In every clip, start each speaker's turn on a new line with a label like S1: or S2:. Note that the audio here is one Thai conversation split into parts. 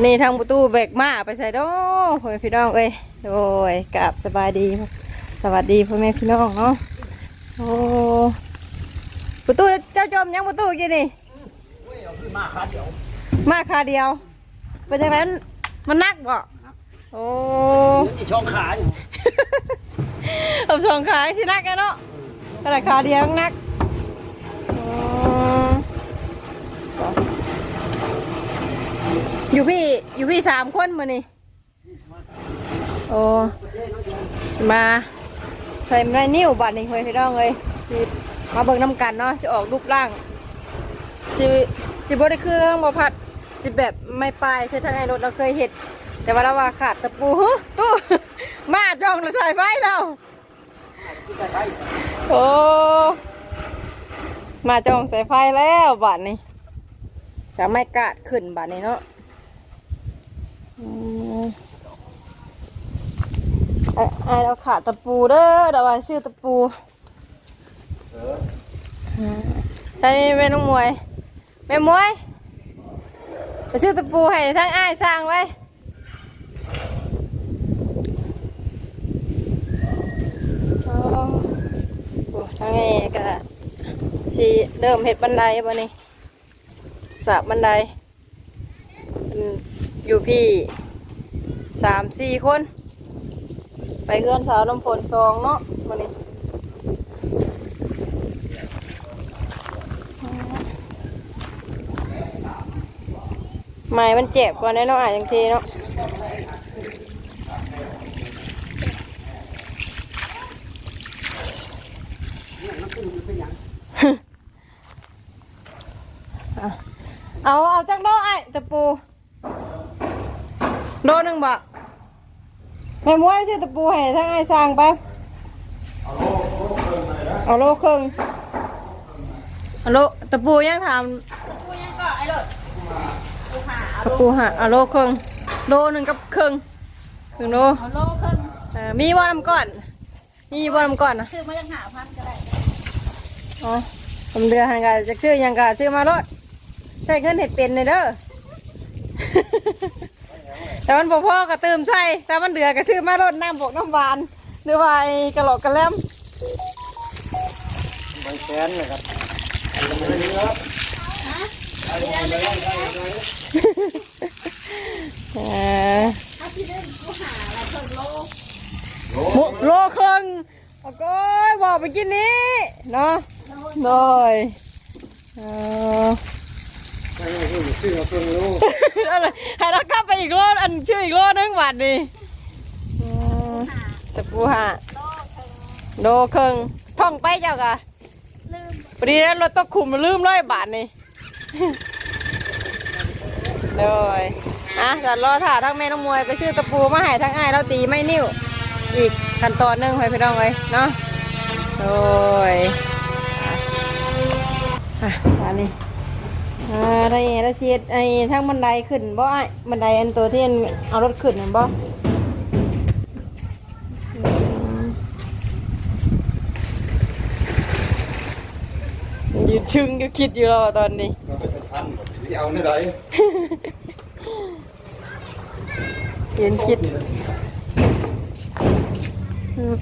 S1: อนนี้ทางประตูเบรกมาไปใส่ดอพ่อแม่พี่น้องเอ้ยโอ้ยกราบสบายดี สวัสดีพ่อแม่พี่น้องเนาะโอ้ประตูเจ้าจมยังประตูกี่นี่
S2: มาคัดเดี๋ยว
S1: มาคาเดียว เป็นอย่างนั้นมันนักบ่โอ้
S2: นี่ช่องขาอยู่
S1: เอาสองขาสินักกันเนาะแต่ละขาเดียวนักอ๋อ อยู่พี่อยู่พี่สามคนมานี่โอ้มาใส่ไม้นิ้วบัตรนี่เฮ้ยพี่น้องเลยสิมาเบิ่งน้ำกันเนาะจะออกรูปร่างสิสิบ่ได้เครื่องบ่พัดสิแบบไม่ปลายคือทางไอรถเราเคยเห็ด แต่ว่าเราว่าขาดตะปูตู้มาจองเราใส่ไฟเราโอ้มาจองใสายไฟแล้วบาทนี้จะไม่กาดขึ้นบาทนี้เนาะอืม ไอเราขาดตะปูเด้อเดี๋ยวว่าชื่อตะปู
S2: เออ
S1: ใช่แม่น้องมวยแม่มวยไปชื่อตะปูให้ทั้งอ้ายสร้างไว้โอ้โอ้ทั้งนี้ก็สิเริ่มเห็ดบันไดบ่นี่สาบบันไดอยู่พี่สามสี่คน ไปเพื่อนสาวน้ำฝนซองเนาะวันี่ไม้มันเจ็บก่อนแน่เนาะอะอย่างทีเนาะ เอาเอาจักโลไอ้ตะปูโลหนึ่งบาทแม่มวยชื่อตะปูให้ทั้งไอ้สร้างไปเอาโลครึ่งเอาโลตะปูยังทำกระปูหะเอาโลครึ่งโลหนึ่งกับครึ่งครึ่งโล
S3: เอาโลครึ่ง
S1: เอ่อมีบ่อน้ำก้อน มีบ่อน้ำก้อนนะ
S3: ซื้อมายังหาพันก็ได้
S1: อ๋อผมเดือหันกะจะซื้อหยังกะซื้อมารถใช้เงินเห็ดเป็นเลยเด้อ แต่มันบ่พอก็เติมใส่แต่มันเดือก็ซื้อมารถน้ำบกน้ำหวาน หรือว่าไอ้กระโหลกกระแลม
S2: ใบแขนเลยครับอันนี้ครับ
S1: เอ่อ
S3: ถ้าพี่เล่นกูหาอะไรครึ่งโล
S1: หมูโลครึ่งโอ้โก้ยบอกไปกินนี้เนาะโดยเออ
S2: ไม่ไม่คือ ชื่อเราเพิ่งรู้
S1: อะไรให้เรากลับไปอีกโลอันชื่ออีกโลนึงบาทนี่ตะปูหะ
S3: โลครึ่ง
S1: โลครึ่งท่องไปเจ้ากะ
S3: ลืม
S1: พอดีแล้วรถต้องคุมลืมร้อยบาทนี่เลยอะจะรอถ่าทั้งแม่น้องมวยไปชื่อตะปูมาให้ทั้งอ้ายเราตีไม่นิ้วอีกขั้นตอนนึงไปพี่น้องเลยเนาะโดยอะอันนี้ อ่าได้ได้เชียดไอ้ทั้งบันไดขึ้นบ่ไอ้บันไดอันตัวที่เอารถขึ้นเห็นบ่อยืนชึงก็คิดอยู่แล้วอะตอนนี้
S2: เราเป็นพันหมดที่เอาเนี่ยไร
S1: ยืนคิดอืม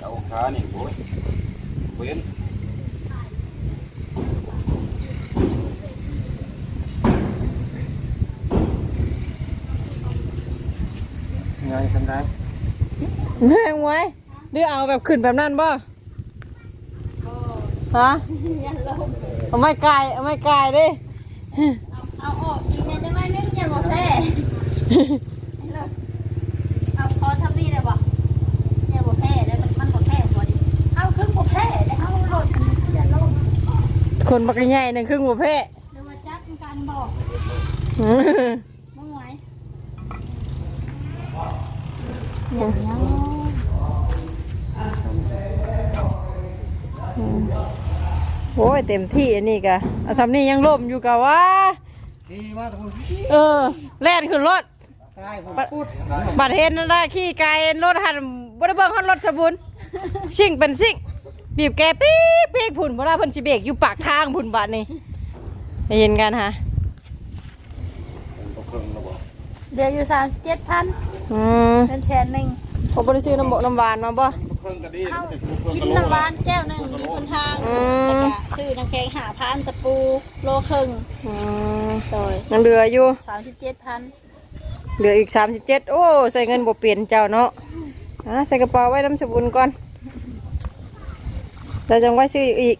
S2: เอา ขานี่โว้ยเว้นไงทำได้
S1: แม่งไว้หรือเอาแบบขึ้นแบบนั้นบ่ฮะ
S3: ยันลม
S1: เอาไม่ไกลเอาไม่ไกลดิ
S3: เอาออกอีกเนี่ยจะไม่เล่นยันหมดแท้เอาพอทำนี่เลยบ่ยันหมดแท้ได้มันมันหมดแท้พอดีเอาครึ่งหมดแท้ได้เอาโหลดมันยันลม
S1: คนบักใหญ่หนึ่งครึ่งหัวเพะ
S3: เดี๋ยวมาจัดการบอก
S1: อืม
S3: ไม่ไหว
S1: โอ้ยเต็มที่อันนี้กะอาซัมนี่ยังล่มอยู่กะว่า
S2: ดีมากทุกคน
S1: เออแล่นขึ้นรถ
S2: ใช่ผมพูด
S1: บัดเห็นนั่นได้ขี่ไกลรถหันบ่ได้เบิ่งหันรถสะบุนชิ่งเป็นชิ่ง บีบแกปี๊กปี๊กพุ่นเพราะว่าเพิ่นสิเบรกอยู่ปากทางพุ่นบาดนี่ได้ยินกันฮะ
S2: เป็นตัวเครื่องแล้วบ่
S3: เดือนอยู่สามสิบเจ็ดพัน
S1: อืม
S3: เงินแสนหนึ่ง
S1: ผมบ่ได้ซื้อน้ำบกน้ำหวานมาบ่
S2: ตัวเครื่องก็ดี
S3: เข้า
S2: แต่ตัวเครื่อง
S3: กิน
S2: ก็โล
S3: น้ำหวา
S2: ละ
S3: นแก้วหนึ่งมีคนทาง
S1: อืม
S3: แล้วก็ซื้อน้ำแกงหาพันตะปูโลครึ่ง
S1: อืม
S3: โดย
S1: ยังเหลืออยู่
S3: สามสิบเจ็ดพัน
S1: เหลืออีกสามสิบเจ็ดโอ้ ใส่เงินบ่เปลี่ยนเจ้าเนาะอะใส่กระเป๋าไว้น้ำสบุนก่อน เราจังไว้ซื้ออีก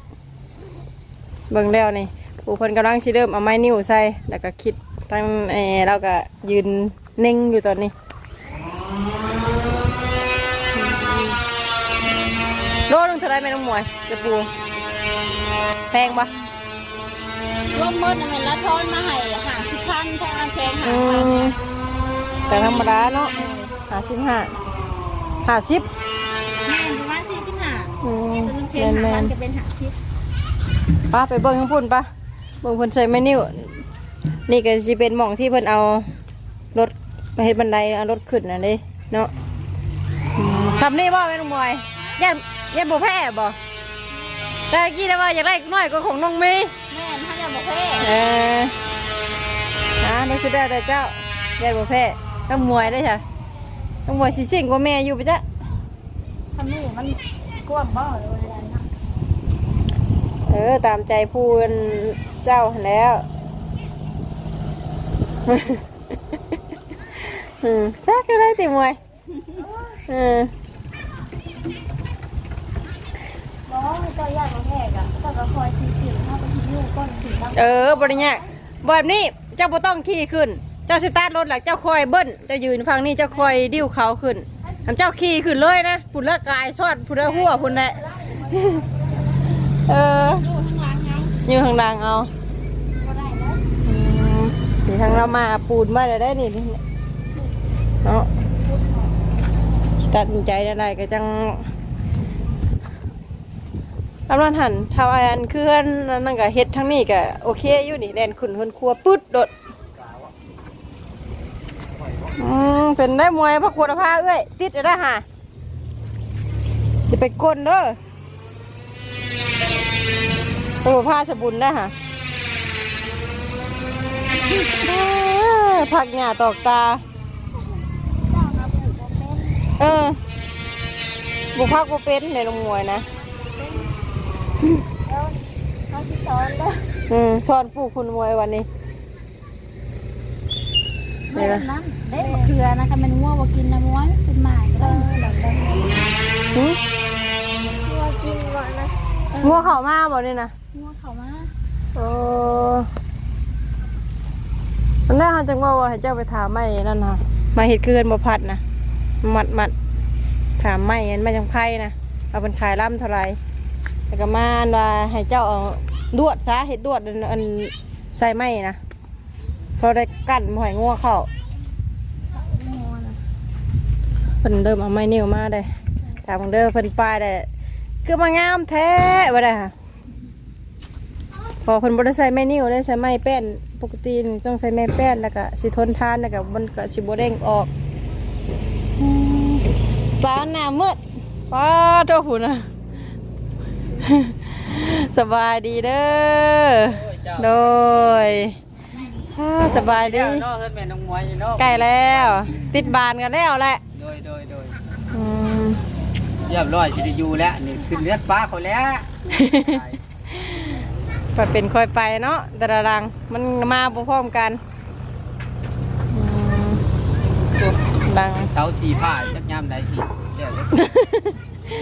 S1: เบิ่งแล้วนี่ผู้เพิ่นกำลังสิเริ่มเอาไม้นิ้วใส่แล้วก็คิดตั้งเออเราก็ยืนนิ่งอยู่ตอนนี้โลนึงเท่าไรแม่น้องหมวยจะปูแพงปะ
S3: รวมหมดน่ะแมันละทอนมาให้หาสิบพันแทงน้ำแกงหา
S1: อื
S3: พัน
S1: มแต่ธรรมดาเนาะห้าสิบห้าห้าสิบ
S3: แก
S1: แม
S3: ง
S1: น
S3: หา
S1: แม
S3: พั
S1: น
S3: นก็เป็นหาสิบ
S1: ป้าไปเบิ่งข้างพุ่นป้าเบิ่งเพิ่นใส่ไม้นิ้ว นี่ก็สิเป็นหม่องที่เพิ่นเอารถมาเฮ็ดบันไดเอารถขึ้นน่ะเด้เนาะอืมสำนี่บ่แม่นมวยยันยันบ่แพ้บ่แต่เมื่อกี้ได้ว่าอยากได้น้อยกว่าของน้องเมย์
S3: แม่นถ้าจะบอกเพ่
S1: เอออ่านี่สิได้แต่เจ้ายันบ่แพ้ต้องมวยได้ค่ะต้องมวยสิเสิ่งกว่าแม่อยู่ปะจ๊ะ
S3: ทำนี่มันกว้างบ่เลย เวลานะ
S1: เออ ตามใจพูนเจ้าหั่นแล้วอืมจักก็ได้ติมวยเออ
S3: บ่เจ้าอยากบอกแพกอะเจ้าก็คอยสีสิวเข้าไปที่ยูก้นสีน้ำ
S1: เออบริญญากแบบนี้เจ้าบ่ต้องขี่ขึ้น เจ้าสตาร์ทรถหลักเจ้าคอยเบิ้ลเจ้ายืนฟังนี่เจ้าคอยดิ้วเขาขึ้นทำเจ้าขี่ขึ้นเลยนะพุ่นละกายซอดพุ่นละหัวพุ่นแหละ เออ
S3: ยูข้างหลังเอา
S1: อยู่ข้างล่างเอา
S3: ก็ได้แล้ว
S1: อืมนี่ทางเรามาปูนมาได้ได้นี่เนาะตัดสินใจได้ก็จังกำลังหันเท่าอันคืออันนั่นก็เฮ็ดทั้งนี้ก็โอเคอยู่นี่แลนขึ้นคนครัวปึ๊ดโดดอืมเป็นได้มวยพระกวดผ้าเอ้ยติดจะได้ห่ะจะไปกลนเด้อ พระกวดผ้าสบุนได้ห่ะเอ้อผักหญ้าตอกตา
S3: เจ้ามาผูกบ่เป็น
S1: เออบุพักบุเป็นในโรงมวยนะ
S3: แล้วเขาสิสอนแล้ว
S1: อืมสอนปลูกคุณมวยวันนี้
S3: แม่นั้นเด็กเกลือนะคะมันง่วงบ่กินน้ำม้วนเป็นหมายก็ได้หลังได้
S1: หึ
S3: ง่วงกินก่อนนะ
S1: งัวเข่ามาบ่นี่นะ
S3: ง่วงเขามา
S1: โอ้มันได้เขาจังว่าว่าให้เจ้าไปถามไม่นั่นนะมาเห็ดเกินบ่พัดนะมัดมัดถามไม่เห็นมาจังไพ่นะเอาเป็นขายล่ำเท่าไหรแล้วก็มาอันว่าให้เจ้าเอาดวดซะเห็ดดวดอันอันใส่ไม้นะเพราะได้กั้นบ่ให้งัวเข้า
S3: ง่วงนะ
S1: เพิ่นเริ่มเอาไม้นิ้วมาได้ถามเด้อเพิ่นปลายได้คือมางามแท้ว่าได้ค่ะ พอเพิ่นบ่ได้ใส่ไม้นิ้วได้ใส่ไม้แป้น ปกตินี่ต้องใส่ไม้แป้นแล้วก็สิทนทานแล้วก็มันก็สิบ่เด้งออกอืมสาวหน้ามืดป้าโตผู้น่ะ สบายดีเด้อโดยอ่าสบายดี
S4: เนาะเพิ่นแม่นน้องมวยอยู่เนาะ
S1: ใกล้แล้ว ติดบานกันแล้วแหละ
S4: โดยโดยโดย
S1: อืม
S4: เรียบร้อยสิได้อยู่แล้วนี่ขึ้นเลือดป้าเขาแล้ว
S1: ก็เป็นค่อยไปเนาะแต่ละรังมันมาพร้อมๆกันอืมโอ้ดัง
S4: เสาสีผ้าจักยามใดสิเดี๋ยวเลย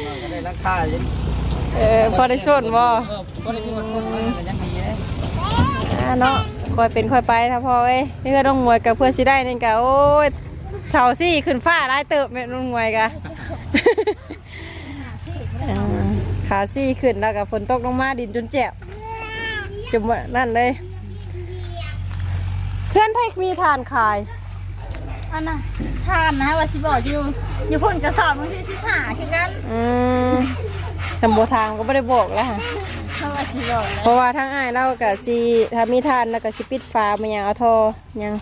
S4: เราก็ได้ราคาจัง
S1: เออพอได้ส่วนบ่
S4: เออบ่ได้มีคนชนมันก็ยังมีเลย
S1: อ่าเนาะค่อยเป็นค่อยไปถ้าพอเอ้ยนี่ก็ต้องมวยกับเพื่อสิได้นี่กะโอ้ยเสาซี่ขึ้นฟ้าหลายเติบแม่นต้องมวยกะอ่าขาซี่ขึ้นแล้วก็ฝนตกลงมาดินจนแจ่ว จมว่านั่นเลยเพื่อนไพ่มีทานขาย
S3: อันน่ะทานนะว่าสิบอกอยู่อยู่พ่นกระสอบมันสิสิหาคือกัน
S1: อืมทำโบทางก็ไม่ได้บอกแล้วค่ะ
S3: ถ้าว่าสิบอกเลย
S1: เพราะว่าทั้งอ้ายเรากับซีถ้ามีทานแล้วก็ชิปิดฟ้ามันยังเอาทอยัง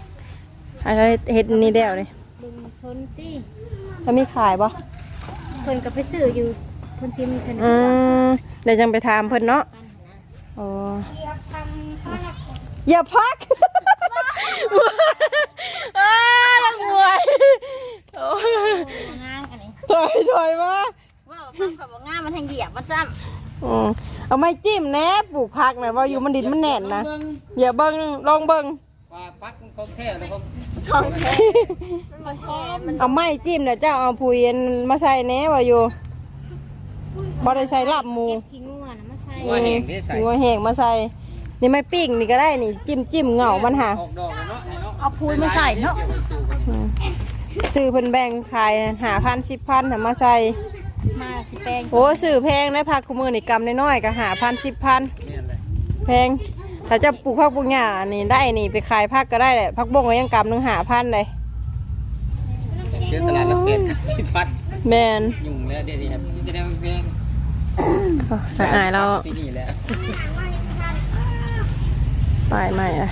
S1: อะไรเฮ็ดนี่เดียวเลย
S3: ดึงซนตี้
S1: ก็มีขายปะ
S3: เพิ่นก็ไปซื้ออยู่เพิ่นชิมเพิ่น
S1: อืมเดี๋ยวจังไปถามเพิ่นเนาะ โอ้อย่าพักอ้าลังมวยโอ้ย
S3: งามอันนี้
S1: ถอยถอยมา
S3: ว่าพังกับงามมันทางเหยียบมันซ้
S1: อืมเอาไม้จิ้มแหน่ปลูกผักนะว่าอยู่มันดินมันแน่นนะอย่าเบิ่งลองเบิ่ง
S4: ว่าปักมันของแท้แล้วผมำ
S3: ของแท้มันแท้มัน
S1: เอาไม้จิ้มเดี๋ยวเจ้าเอาปุ๋ยอันมาใส่แหน่ว่าอยู่บ่ได้ใส่ลับหมู
S3: เก็บขี้งัวนะมาใส่
S4: ว่าแห้งนี่ใส่
S1: หัวแห้งมาใส่ นี่ไม่ปิ้งนี่ก็ได้นี่ จิ้มจิ้มเหงามันหา
S4: ออกดอกแล้วเนาะเนาะ
S3: เอาพูนมาใส่เนาะ
S1: อืมซื้อเพิ่นแบ่งขายหาพันสิบพันน่ะมาใส่
S3: มาสิแป้ง
S1: โอ้ซื้อแพงได้ผักคุมือนี่กำน้อยๆก็หาพันสิบพัน
S4: เนี่ยแหละ
S1: แพงถ้าจะปลูกผักปลูกหญ้านี่ได้นี่ไปขายผักก็ได้แหละผักบงก็ยังกำหนึงหาพันเลย
S4: เจอตลาดละเป็ดสิพัด
S1: แมน
S4: ยุ่งแล้วเดี๋ยวนี้ครับจะได้เพลง
S1: หาอายเรา
S4: ปีนี้แล้ว
S1: ปลายใหม่อะ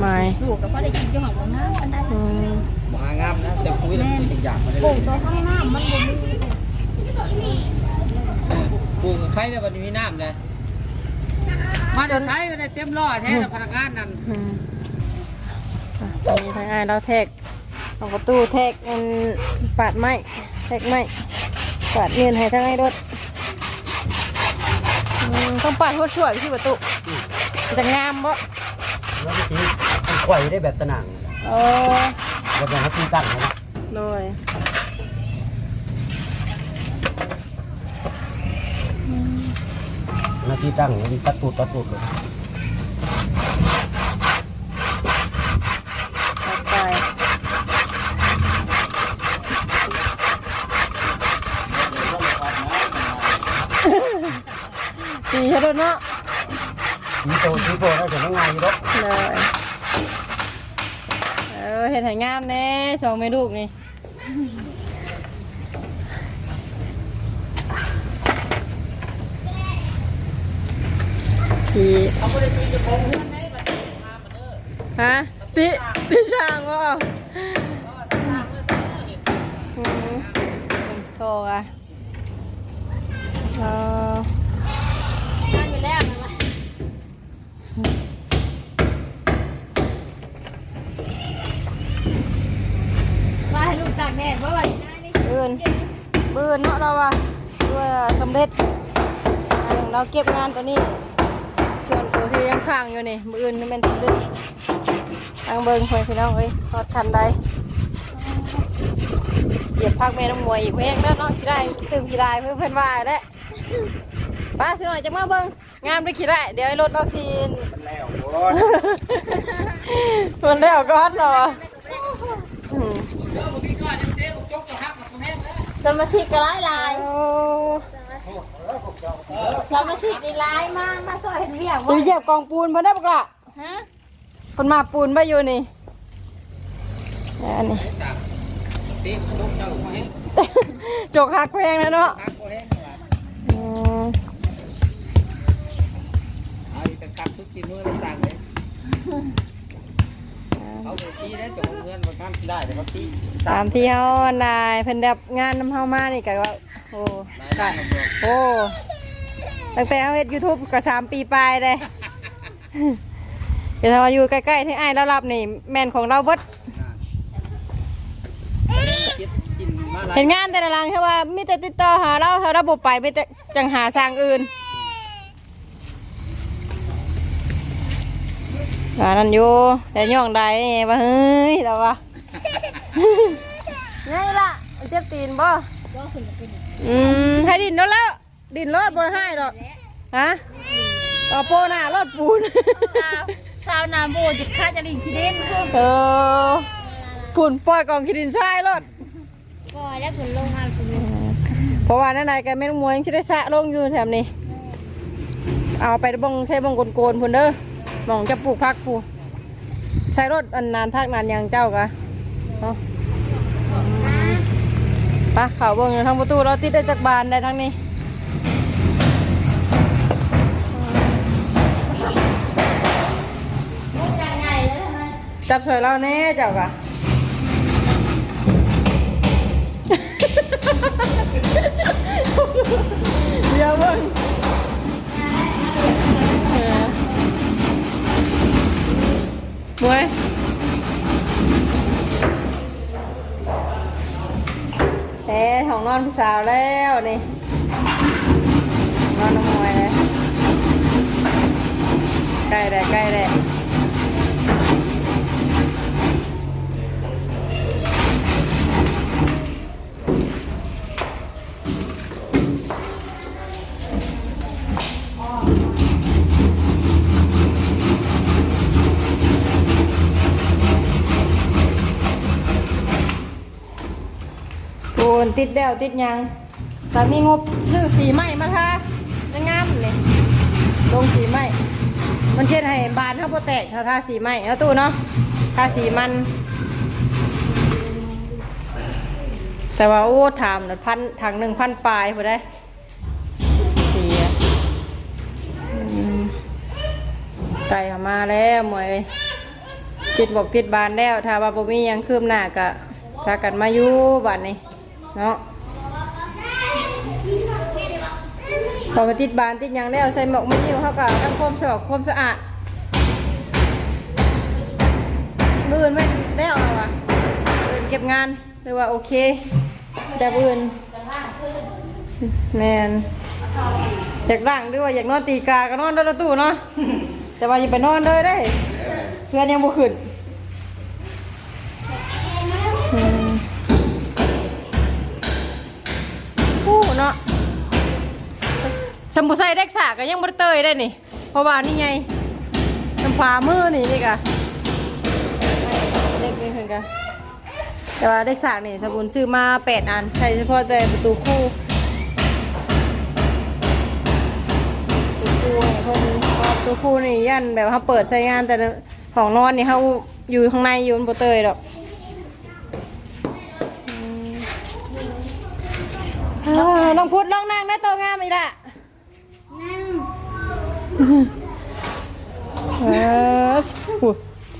S1: ไม้
S3: ลูกก็พอได้กินจังหวัดบ่งามปานใด
S1: อืม
S4: บ่หางามนะแต่คุยแล้วคุยอย่างมาได้
S3: ป
S4: เล
S3: ลู
S4: ย
S3: กตัวข้างหน้ามันบ่มี
S4: ปลูกกับใครแล้ววันนี้มีน้ำเลยมาเดี๋ยวใช้กันได้เต็มล้อแท้แต่พนักงานนั่น
S1: อืมอะตอนนี้ทางอายเราแทกเอาประตูแทกอันปาดไม้แทกไม้ปาดเงินให้ทางไอ้รถอืม ต้องปาดหัวช่วยที่ประตูจะงามบ่
S5: แล้ววิธีข่อยได้แบบสนั่ง
S1: โอ้
S5: แบบนั้นเขาตีตั้งนะ
S1: โดย
S5: หน้าที่ตั้งมันตัดตูดตัดตูดเลย
S1: ตัดไป สีเท่านั้นเนาะ
S5: มีโตชีโตได้แต่ไม่ง่ายอยู่หรอก
S1: เลยเออเห็นไหงามแน่สองเมลูกนี่พี่
S4: เขาไม่ได้ตีจะคงเพื่
S3: ลูกตากแดดว่าวันนี้นี่
S1: เบืนเบืนเนาะเราว่าด้วยสำเร็จอ่าเราเก็บงานตัวนี้ ส่วนตัวที่ยังค้างอยู่นี่มืออื่นนี่เป็นสำเร็จทางเบิงคอยพี่น้องเอ้ยทอดทันใดเหยียบพักแม่น้องมวยอีกเพลงแล้วเนาะขี้ได้ตื่มขี้ได้เพื่อนเพื่อนว่าแล้วป้าสิหน่อยจะมาเบิ่งงามด้วยขี้ได้เดี๋ยวไอ้รถเราซีน
S2: มันแล้วโอ้ย
S1: มันแล้วก็ฮัดเหรออืม
S4: เด้อบ่มีก้อนจะเด้บ่จกจะหักกับแห้งแล้ว
S3: สมาชิกก็หลายหลาย
S1: โอ้
S3: สมาชิกได้หลายมากมาซอยเห็นเวียก
S1: จะไปเหยียบกองปูนเพิ่นได้ปะล่ะ
S3: ฮะ
S1: คนมาปูนไปอยู่นี่อันนี้
S4: จากตีจกเจ้าบ่แห้ง
S1: จกหักแพงแล้วเนาะ
S4: หักบ่แห้งล่ะ
S1: อืม
S4: เอาอีกแต่ขับทุกทีมือแล้วสั่งเลย เขาบ่ตีได้จกเงินบ่ทำได้แต่เขาตี
S1: ตามที่เขานายเพิ่นดับงานน้ำเฮามานี่ก็ว่าโอ้
S4: ได้
S1: ก็
S4: ได้บ่
S1: โอ้ตั้งแต่เขาเฮ็ด YouTube ก็สามปีปลายเลยเดี๋ยวเราอยู่ใกล้ๆที่ไอ้ายเรารับนี่แม่นของเราเบิด
S4: คิดกินมาหลาย
S1: เห็นงานแต่ละหลังแค่ว่ามีแต่ติดต่อหาเราเขาระบบไปมีแต่จังหาสร้างอื่น ว่านั่นอยู่แต่ย่องใดว่าเฮ้ยเราว่าไงล่ะเจ็บตีนบ่อืมให้ดินแล้วแล้ว ดินรอดบนให้ดอกฮะต่อโปหน้ารอดปูน
S3: สาวสาวนาโบจะฆ่าจะลิงขี้เด่นคือ
S1: เออปูนปล่อยกองขี้ดินทรายรอด
S3: ปล่อยแล้วคุณลงงานคุณ
S1: เพราะว่านั่นไหนแกแม่นมวยยังสิได้สะลงอยู่แถมนี้เอาไปบงใช้บงโกนๆพุ่นเด้อ มองจะปลูกพักปลูกใช้รถอันนานทักนานยังเจ้ากะเนาะไปะเขาเบิ่งอยู่ทางประตูเราติดได้จากบานได้ทั้งนี้จับสวยเราแน่เจ้ากะ นอนพี่สาวแล้วนี่นอนน้องมวยเลยใกล้แล้ใกล้แล้ ติดแดวติดยังแต่มีงบซื้อสีไหมมาทาจะงามเลยลงสีไหมมันเช่นให้บานเท่าโปแตกเขาทาสีไหมแล้วตู้เนาะทาสีมัน แต่ว่าโอ้ถามนะพันถังหนึ่งพันปลายพอได้สีไก่มาแล้วมวยจิตบอกจิตบานแล้ว ถ้าว่าบ่มียังคืบหน้าก็พากันมาอยู่บ้านนี้ เนาะพอมาติดบานติดยังแล้วใส่หมวกไม่ยิ้วเขาก็ทำความสะอาดความสะอาดมือนไม่ได้เอาวะมือนเก็บงานหรือว่าโอเค แต่อื่นแมนอยากร่างด้วยอยากนอนตีกาก็นอนด้วยตู้เนาะแต่ว่าอย่าไปนอนเลยได้ เพื่อนยังบ่ขึ้น โอ้เนาะสมุไซเด็กสาก็ยังบ่ได้เตยได้นี่ เพราะว่านี่ไงน้ำฟ้ามือนี่นี่กะเด็กนี่คือกันแต่ว่าเด็กสากนี่สบุนซื้อมาแปดอันใช้เฉพาะแต่ประตูคู่ประตูคู่เพิ่นประตูคู่นี่ยันแบบเขาเปิดใช้งานแต่ของนอนนี่เขาอยู่ข้างในอยู่บนเตยดอกอืมอ่า น้องพุทธลองนั่งได้โตงามอีกละ
S3: นั่ง
S1: เออผู้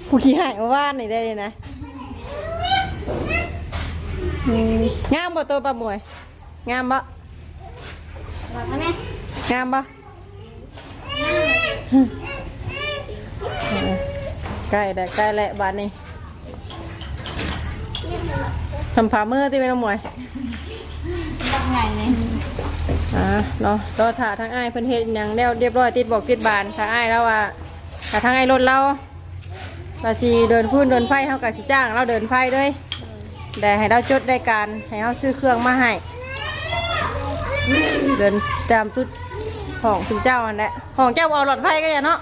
S1: ผู้ขี้หายมาว่านนี่ได้เลยนะอืมงามบ่ตัวปลาหมวย งามบ่
S3: บอกทำไม
S1: งามปะใกล้แต่ใกล้แหละบ้านนี้ทำผามือที่เป็นน้ำมวย
S3: อกไงเนี่ย
S1: อ่าเนาะรอถ่าทั้งอ้ายเพิ่นเฮ็ดหยังแล้วเรียบร้อยติดบอกติดบานถ้าอ้ายแล้วว่าถ้าทั้งอ้ายรถเราเราสิเดินพื้นเดินไฟเฮาก็สิจ้าง เราเดินไฟด้วยแต่ให้เราจดได้การให้เฮาซื้อเครื่องมาให้เดินตามตุ๊ดของคุณเจ้าอันแหละของเจ้าเอาหลอดไฟก็อย่าเนาะ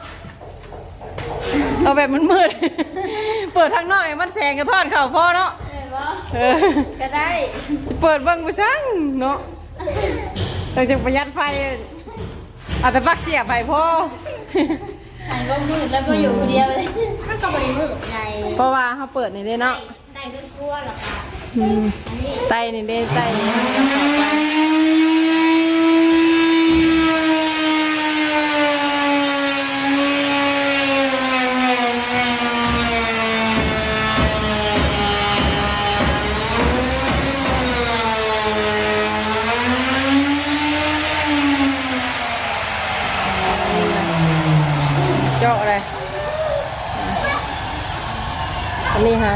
S1: เอาแบบมันมืด เปิดทางนอกให้มันแสงกระท้อนเข่าพ่อเนาะ
S3: บ่
S1: เออ
S3: ก็ได้
S1: เปิดเบิ่งกูสั่งเนาะเราจะประหยัดไฟเอาแต่ปลักเสียบไปพ่อ
S3: หันก็มืดแล้วก็อยู่คนเดียวเลยมันก็บริมืดไง
S1: เพราะว่าเขาเปิดนี่เด้เนาะ
S3: ได้ก็กลัวหรอกค่ะ
S1: อืม
S3: อันนี้
S1: ไตนี่เด้ไต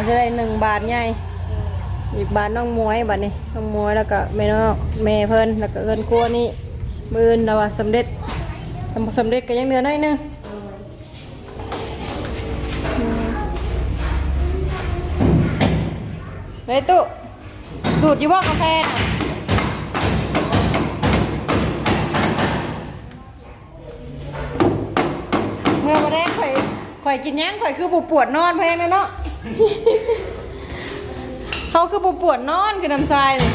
S1: จะได้หนึ่งบาทไงอีกบานน้องมวยบานนี้น้องมวยแล้วก็แม่น้องแม่เพิ่นแล้วก็เอินกลัวนี่มือนแล้วว่าสำเร็จทำสำเร็จก็ยังเหลือน้อยนึงอืมไปตุดูดยู่บ่กาแฟน่ะเมื่อมาได้ข่อยข่อยกินหยังข่อยคือบุปวดนอนเพลงนะเนาะ เขาคือปูปวดนอนคือน้ำใจเลย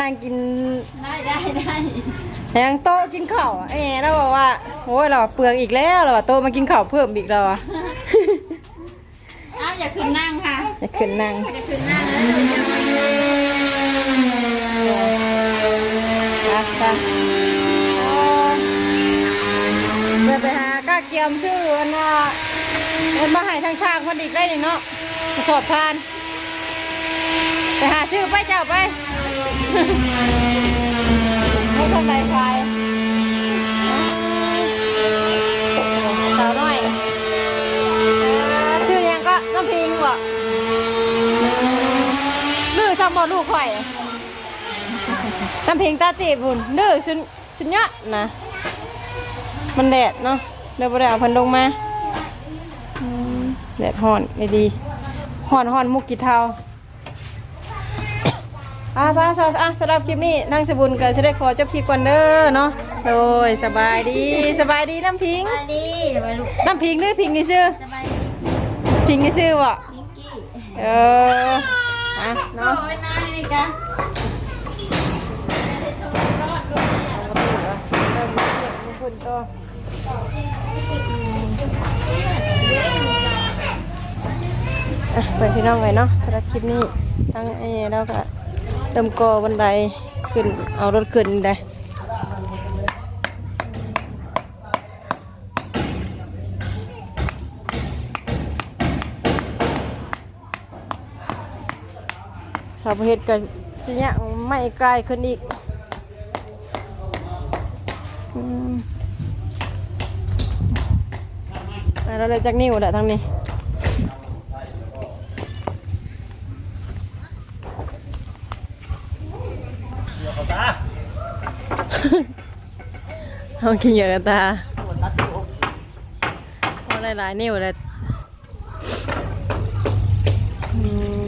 S1: นังกิน
S3: ได้ได้ได้
S1: ยังโต๊ะกินข้าวเอ้เราบอกว่าโอ้ยเราเปลืองอีกแล้วเราว่าโต๊ะมากินข้าวเพิ่มอีกเราอะ
S3: อ้าวอย่าขึ้นนั่งค่ะ
S1: จะขึ้นนั่ง
S3: อย่าขึ้นนั่งเลยเดี๋ยวจะมา
S1: อะจ้ะเดินไปหาก้าเกียมชื่ออันน่ะเอ็นมาให้ทางช่างคนอีกได้หนึ่งเนาะสอบทาน ไปหาชื่อไปเจ้าไป ไม่ทำไรไฟสาวน้อย ชื่อยังก็น้ำพิงบ่ดื้อซ้ำบ่ลูกข่อยน้ำพิงตาตีบุญดื้อชุนชุนเยอะนะ มันแดดเนาะเดี๋ยวบ่ได้เอาเพันลงมาอืมแดดห่อนไม่ดีห่อนห่อนมุกกี่เทา อ่าพาสาวอะสำหรับคลิปนี้นางสบุญก็จะได้ขอจบคลิปก่อนเด้อเนาะโอ้ยสบายดีสบายดีน้ำพิง
S3: สบายดีสบายลูก
S1: น้ำพิงหรือพิงกี่ซื้อ
S3: สบายดี
S1: พิงกี่ซื้อบ่
S3: พิงกี้
S1: เอออะ
S3: โอ้
S1: เนาะ
S3: ยนายนี่กัน
S1: เริ่มเก็บมือพุ่นตัวอะเปิดพี่น้องเลยเนาะสำหรับคลิปนี้ทั้งไอ้เราก็เติมกอบันไดขึ้นเอารถขึ้นได้ถ้าเฮ็ดกันสิเนี่ยไม่ไกลขึ้นอีกอืมอะเราเลยจากนิ้วแหละทางนี้ เอากินเยอะกันตาเอาหลายๆนิ้วเลยอืม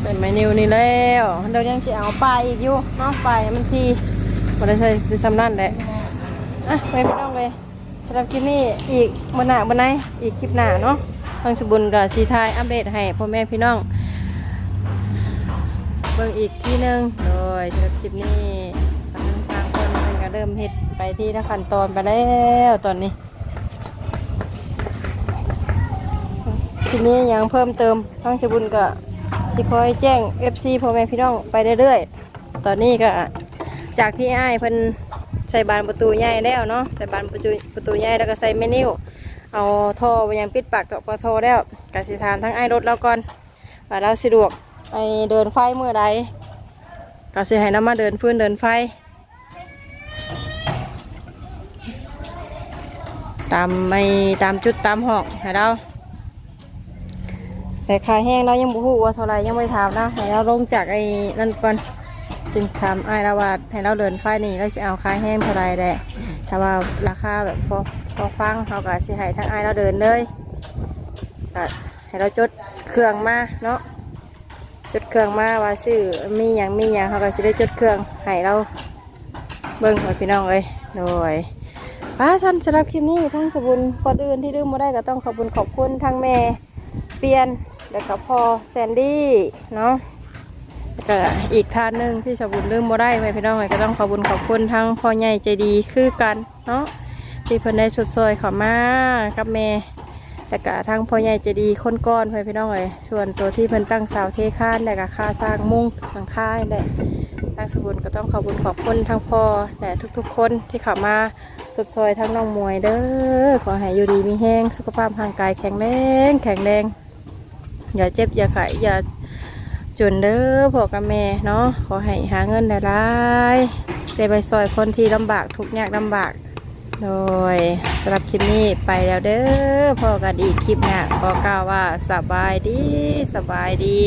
S1: ใส่ไม้ นิวนี่แล้วเรายังจะเอาปลาอีกอยู่เนาะปลามันทีมันได้ใส่ดิสำนั่นแหละอะไปไม่ต้องเลยสำหรับคลิปนี้อีกบนหน้าบนไหนอีกคลิปหน้าเนาะทางสบุญกับสีไทยอัปเดตให้พ่อแม่พี่น้องเบิ่งอีกที่หนึ่งโดยสำหรับคลิปนี้ทางสร้างคนมันก็เริ่มเฮ็ดไปที่ละขั้นตอนไปแล้วตอนนี้ทีนี้ยังเพิ่มเติมทางสบุญก็ สิคอยแจ้ง FC พ่อแม่พี่น้องไปเรื่อยๆ ตอนนี้ก็จากที่อ้ายเพิ่นใส่บานประตูใหญ่แล้วเนาะใส่บานประตูประตูใหญ่แล้วก็ใส่เมนิวเอาท่อไปยังปิดปากกับท่อแล้วกสิทานทั้งไอ้รถเราก่อนว่าเราสะดวกไอเดินไฟเมื่อใดกสิให้น้ำมาเดินฟื้นเดินไฟ ตามไม่ตามจุดตามหองให้เรา แต่ขายแห้งเรายังบุหูว่าเท่าไรยังไม่ถามนะให้เราลงจากไอ้นั่นก่อนจึงถามไอ้ายเราว่าให้เราเดินไฟนี่เราจะเอาขายแห้งเท่าไรแหละถ้าว่าราคาแบบพอพอฟังเขาก็สิให้ทั้งไอ้เราเดินเลยให้เราจดเครื่องมาเนาะจดเครื่องมาว่าชื่อมีอย่างมีอย่างเขาก็สิได้จดเครื่องให้เราเบิ้งให้พี่น้องเลยโดยป้าท่านสำหรับคลิปนี้ทั้งสบุญก่อนอื่นที่ลืมมาได้ก็ต้องขอบคุณขอบคุณทั้งแม่เปลี่ยน แล้วก็พอแซนดี้เนาะแล้วก็อีกท่านหนึ่งที่สบุญลืมบ่ได้ไว้พี่น้องเลยก็ต้องขอบุญขอบคุณทั้งพ่อใหญ่ใจดีคือกันเนาะที่เพิ่นได้สดซอยเขามากับแม่แล้วก็ทั้งพ่อใหญ่ใจดีคนก้อนไว้พี่น้องเลยส่วนตัวที่เพิ่นตั้งเสาเทคานแล้วก็ค่าสร้างมุ้งหลังคาแหละทางสบุญก็ต้องขอบุญขอบคุณทั้งพ่อและทุกๆ คนที่เข้ามาสุดซอยทั้งน้องมวยเด้อขอให้อยู่ดีมีแห้งสุขภาพร่างกายแข็งแรงแข็งแรง อย่าเจ็บอย่าไข้อย่าจนเด้อพ่อกับแม่เนาะขอให้หาเงินได้หลายไดไปซอยคนที่ลำบากทุกข์ยากลำบาก โดยสำหรับคลิปนี้ไปแล้วเด้อพ่อกันอีกคลิปหน้าขอกล่าวว่าสบายดีสบายดี